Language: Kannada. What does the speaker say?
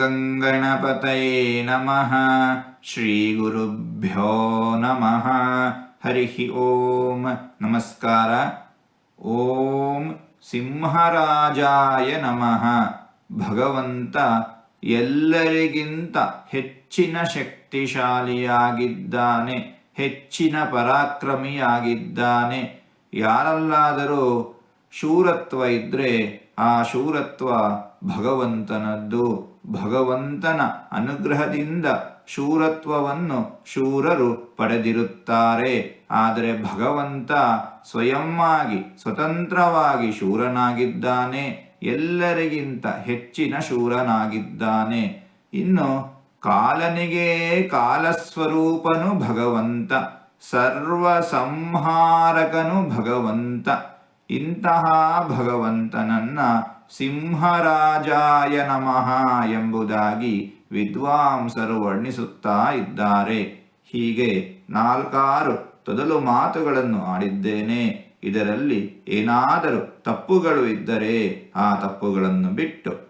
ಗಂಗಣಪತಯೇ ನಮಃ ಶ್ರೀಗುರುಭ್ಯೋ ನಮಃ ಹರಿ ಓಂ ನಮಸ್ಕಾರ ಓಂ ಸಿಂಹರಾಜಾಯ ನಮಃ ಭಗವಂತ ಎಲ್ಲರಿಗಿಂತ ಹೆಚ್ಚಿನ ಶಕ್ತಿಶಾಲಿಯಾಗಿದ್ದಾನೆ, ಹೆಚ್ಚಿನ ಪರಾಕ್ರಮಿಯಾಗಿದ್ದಾನೆ. ಯಾರಲ್ಲಾದರೂ ಶೂರತ್ವ ಇದ್ರೆ ಆ ಶೂರತ್ವ ಭಗವಂತನದ್ದು. ಭಗವಂತನ ಅನುಗ್ರಹದಿಂದ ಶೂರತ್ವವನ್ನು ಶೂರರು ಪಡೆದಿರುತ್ತಾರೆ. ಆದರೆ ಭಗವಂತ ಸ್ವಯಂವಾಗಿ, ಸ್ವತಂತ್ರವಾಗಿ ಶೂರನಾಗಿದ್ದಾನೆ. ಎಲ್ಲರಿಗಿಂತ ಹೆಚ್ಚಿನ ಶೂರನಾಗಿದ್ದಾನೆ. ಇನ್ನು ಕಾಲನಿಗೆ ಕಾಲಸ್ವರೂಪನು ಭಗವಂತ. ಸರ್ವ ಸಂಹಾರಕನು ಭಗವಂತ. ಇಂತಹ ಭಗವಂತನನ್ನ ಸಿಂಹರಾಜಾಯ ನಮಃ ಎಂಬುದಾಗಿ ವಿದ್ವಾಂಸರು ವರ್ಣಿಸುತ್ತಾ ಇದ್ದಾರೆ. ಹೀಗೆ ನಾಲ್ಕಾರು ತೊದಲು ಮಾತುಗಳನ್ನು ಆಡಿದ್ದೇನೆ. ಇದರಲ್ಲಿ ಏನಾದರೂ ತಪ್ಪುಗಳು ಇದ್ದರೆ ಆ ತಪ್ಪುಗಳನ್ನು ಬಿಟ್ಟು